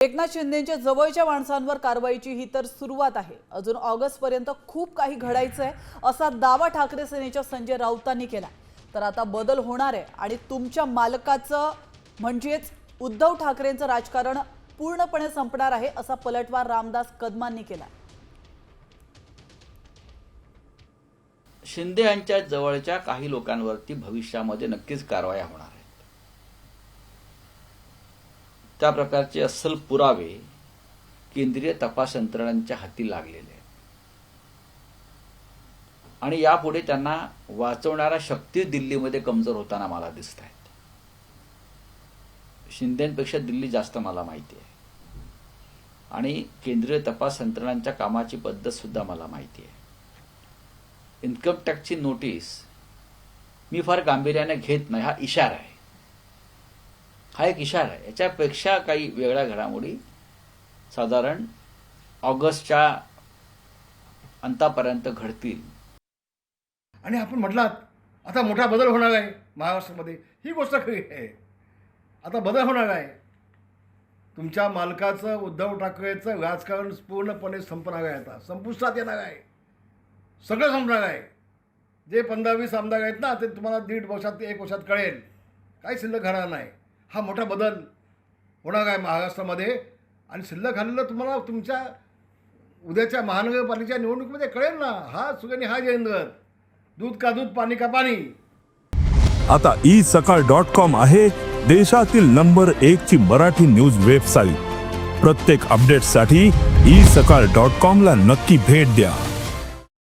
एकनाथ शिंदेच्या जवळच्या माणसांवर कारवाईची ही तर सुरुवात आहे. अजून ऑगस्ट पर्यंत खूप काही घडायचं आहे असा दावा ठाकरे सेनेच्या संजय राऊतांनी केला तर आता बदल होणार आहे आणि तुमच्या मालकाचं म्हणजेच उद्धव ठाकरेंचं राजकारण पूर्णपणे संपणार आहे असा पलटवार रामदास कदमांनी केला शिंदे यांच्या जवळच्या काही लोकांवरती भविष्यामध्ये नक्कीच कारवाया होणार त्या प्रकारचे अस्सल पुरावे केंद्रीय तपास यंत्रणांच्या हाती लागलेले आहेत. आणि यापुढे त्यांना वाचवणारा शक्ती दिल्लीमध्ये कमजोर होताना मला दिसत आहेत शिंदेपेक्षा दिल्ली जास्त मला माहिती आहे. आणि केंद्रीय तपास यंत्रणांच्या कामाची पद्धत सुद्धा मला माहिती आहे. इन्कम टॅक्सची नोटीस मी फार गांभीर्याने घेत नाही हा इशारा आहे. हा एक इशारा आहे. याच्यापेक्षा काही वेगळ्या घडामोडी साधारण ऑगस्टच्या अंतापर्यंत घडतील. आणि आपण म्हटलात आता मोठा बदल होणार आहे महाराष्ट्रामध्ये. ही गोष्ट खरी आहे. आता बदल होणार आहे. तुमच्या मालकाचं उद्धव ठाकरेचं राजकारण पूर्णपणे संपणार आहे आता. संपुष्टात येणार आहे. सगळं संपणार आहे. जे पंधरा वीस आमदार आहेत ना ते तुम्हाला दीड वर्षात ते एक वर्षात कळेल. काही शिल्लक राहणार नाही. हा मोठा बदल होणार आहे महाराष्ट्रामध्ये. आणि शिल्लक झालेलं तुम्हाला तुमच्या उद्याच्या महानगरपालिकेच्या निवडणुकीमध्ये कळेल ना हा सुगणी हा जयेंद्र दूध का दूध पाणी का पाणी? आता ई सकाळ डॉट कॉम आहे देशातील नंबर एक ची मराठी न्यूज वेबसाईट. प्रत्येक अपडेटसाठी ई सकाळ डॉट कॉम ला नक्की भेट द्या.